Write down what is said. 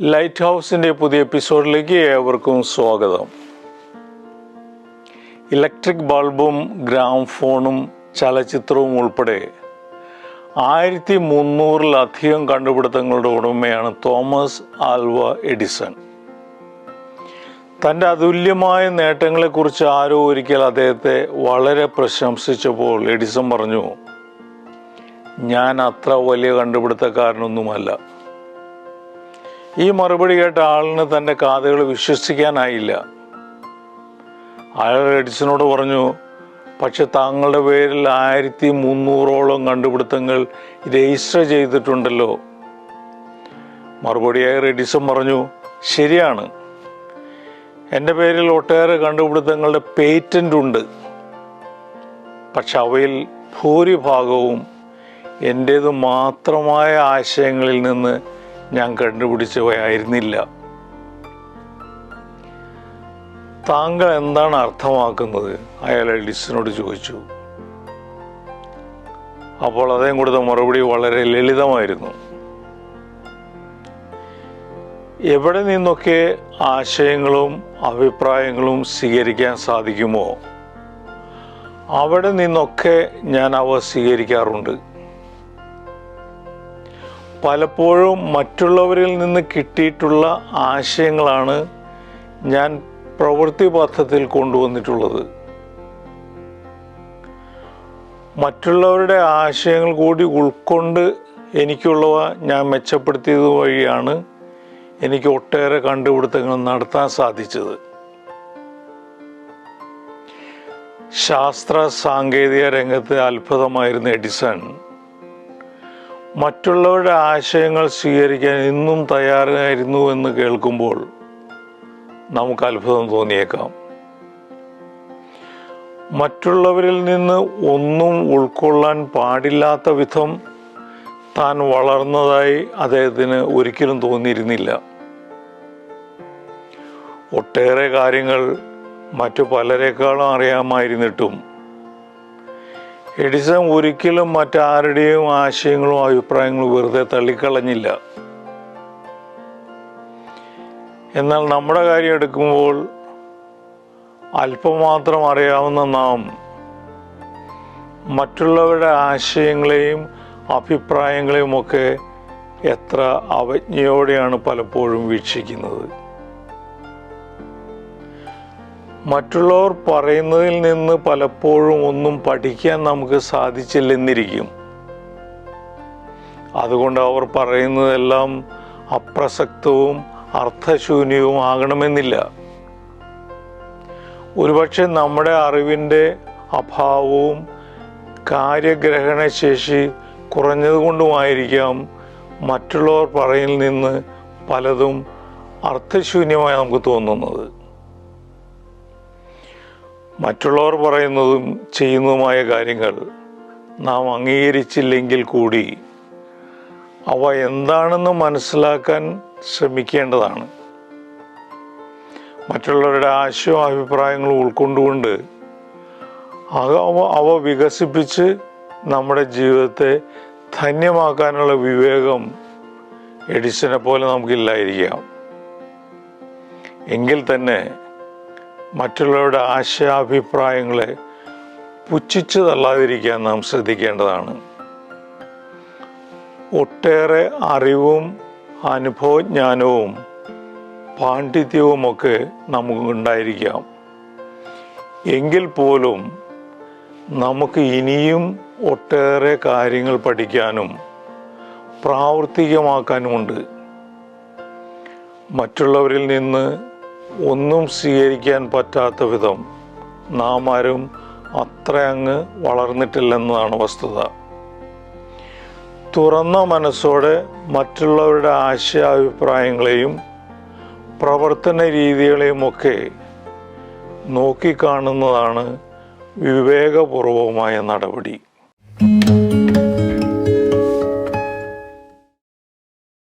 Light ഹൗസിന്റെ പുതിയ എപ്പിസോഡിലേക്ക് ഏവർക്കും സ്വാഗതം. ഇലക്ട്രിക് ബൾബും ഗ്രാം ഫോണും ചലച്ചിത്രവും ഉൾപ്പെടെ ആയിരത്തി മുന്നൂറിലധികം കണ്ടുപിടുത്തങ്ങളുടെ ഉടമയാണ് തോമസ് ആൽവ എഡിസൺ. തന്റെ അതുല്യമായ നേട്ടങ്ങളെക്കുറിച്ച് ആരോ ഒരിക്കൽ അദ്ദേഹത്തെ വളരെ പ്രശംസിച്ചപ്പോൾ എഡിസൺ പറഞ്ഞു ഞാൻ അത്ര വലിയ കണ്ടുപിടുത്തക്കാരനൊന്നുമല്ല. ഈ മറുപടി കേട്ട ആളിന് തന്റെ കാതുകൾ വിശ്വസിക്കാനായില്ല. അയാൾ എഡിസനോട് പറഞ്ഞു പക്ഷെ താങ്കളുടെ പേരിൽ ആയിരത്തി മുന്നൂറോളം കണ്ടുപിടുത്തങ്ങൾ രജിസ്റ്റർ ചെയ്തിട്ടുണ്ടല്ലോ. മറുപടിയായി എഡിസൺ പറഞ്ഞു ശരിയാണ്. എന്റെ പേരിൽ ഒട്ടേറെ കണ്ടുപിടുത്തങ്ങളുടെ പേറ്റന്റ് ഉണ്ട്. പക്ഷെ അവയിൽ ഭൂരിഭാഗവും എന്റേത് മാത്രമായ ആശയങ്ങളിൽ നിന്ന് ഞാൻ കണ്ടുപിടിച്ചവയായിരുന്നില്ല. താങ്കൾ എന്താണ് അർത്ഥമാക്കുന്നത്? അയാൾ എഡിസനോട് ചോദിച്ചു. അപ്പോൾ അദ്ദേഹം കൊടുത്ത മറുപടി വളരെ ലളിതമായിരുന്നു. എവിടെ നിന്നൊക്കെ ആശയങ്ങളും അഭിപ്രായങ്ങളും സ്വീകരിക്കാൻ സാധിക്കുമോ? അവിടെ നിന്നൊക്കെ ഞാൻ അവ സ്വീകരിക്കാറുണ്ട്. പലപ്പോഴും മറ്റുള്ളവരിൽ നിന്ന് കിട്ടിയിട്ടുള്ള ആശയങ്ങളാണ് ഞാൻ പ്രവൃത്തി പഥത്തിൽ കൊണ്ടുവന്നിട്ടുള്ളത്. മറ്റുള്ളവരുടെ ആശയങ്ങൾ കൂടി ഉൾക്കൊണ്ട് എനിക്കുള്ളവ ഞാൻ മെച്ചപ്പെടുത്തിയത് വഴിയാണ് എനിക്ക് ഒട്ടേറെ കണ്ടുപിടുത്തങ്ങൾ നടത്താൻ സാധിച്ചത്. ശാസ്ത്ര സാങ്കേതിക രംഗത്ത് അത്ഭുതമായിരുന്ന എഡിസൺ മറ്റുള്ളവരുടെ ആശയങ്ങൾ സ്വീകരിക്കാൻ ഇന്നും തയ്യാറായിരുന്നു എന്ന് കേൾക്കുമ്പോൾ നമുക്ക് അത്ഭുതം തോന്നിയേക്കാം. മറ്റുള്ളവരിൽ നിന്ന് ഒന്നും ഉൾക്കൊള്ളാൻ പാടില്ലാത്ത വിധം താൻ വളർന്നതായി അദ്ദേഹത്തിന് ഒരിക്കലും തോന്നിയിരുന്നില്ല. ഒട്ടേറെ കാര്യങ്ങൾ മറ്റു പലരെക്കാളും അറിയാമായിരുന്നിട്ടും എഡിസൺ ഒരിക്കലും മറ്റാരുടെയും ആശയങ്ങളും അഭിപ്രായങ്ങളും വെറുതെ തള്ളിക്കളഞ്ഞില്ല. എന്നാൽ നമ്മുടെ കാര്യം എടുക്കുമ്പോൾ അല്പമാത്രം അറിയാവുന്ന നാം മറ്റുള്ളവരുടെ ആശയങ്ങളെയും അഭിപ്രായങ്ങളെയും ഒക്കെ എത്ര അവജ്ഞയോടെയാണ് പലപ്പോഴും വീക്ഷിക്കുന്നത്. മറ്റുള്ളവർ പറയുന്നതിൽ നിന്ന് പലപ്പോഴും ഒന്നും പഠിക്കാൻ നമുക്ക് സാധിച്ചില്ലെന്നിരിക്കും. അതുകൊണ്ട് അവർ പറയുന്നതെല്ലാം അപ്രസക്തവും അർത്ഥശൂന്യവും ആകണമെന്നില്ല. ഒരുപക്ഷെ നമ്മുടെ അറിവിന്റെ അഭാവവും കാര്യഗ്രഹണശേഷി കുറഞ്ഞതുകൊണ്ടുമായിരിക്കാം മറ്റുള്ളവർ പറയിൽ നിന്ന് പലതും അർത്ഥശൂന്യമായി നമുക്ക് തോന്നുന്നത്. മറ്റുള്ളവർ പറയുന്നതും ചെയ്യുന്നതുമായ കാര്യങ്ങൾ നാം അംഗീകരിച്ചില്ലെങ്കിൽ കൂടി അവ എന്താണെന്ന് മനസ്സിലാക്കാൻ ശ്രമിക്കേണ്ടതാണ്. മറ്റുള്ളവരുടെ ആശയവും അഭിപ്രായങ്ങളും ഉൾക്കൊണ്ടുകൊണ്ട് അവ അവ വികസിപ്പിച്ച് നമ്മുടെ ജീവിതത്തെ ധന്യമാക്കാനുള്ള വിവേകം എഡിസനെ പോലെ നമുക്കില്ലായിരിക്കാം. എങ്കിൽ തന്നെ മറ്റുള്ളവരുടെ ആശയാഭിപ്രായങ്ങളെ പുച്ഛിച്ചു തള്ളാതിരിക്കാൻ നാം ശ്രദ്ധിക്കേണ്ടതാണ്. ഒട്ടേറെ അറിവും അനുഭവജ്ഞാനവും പാണ്ഡിത്യവുമൊക്കെ നമുക്കുണ്ടായിരിക്കാം. എങ്കിൽ പോലും നമുക്ക് ഇനിയും ഒട്ടേറെ കാര്യങ്ങൾ പഠിക്കാനും പ്രാവർത്തികമാക്കാനുമുണ്ട്. മറ്റുള്ളവരിൽ നിന്ന് ഒന്നും സ്വീകരിക്കാൻ പറ്റാത്ത വിധം നാം ആരും അത്ര അങ്ങ് വളർന്നിട്ടില്ലെന്നതാണ് വസ്തുത. തുറന്ന മനസ്സോടെ മറ്റുള്ളവരുടെ ആശയാഭിപ്രായങ്ങളെയും പ്രവർത്തന രീതികളെയും ഒക്കെ നോക്കിക്കാണുന്നതാണ് വിവേകപൂർവമായ നടപടി.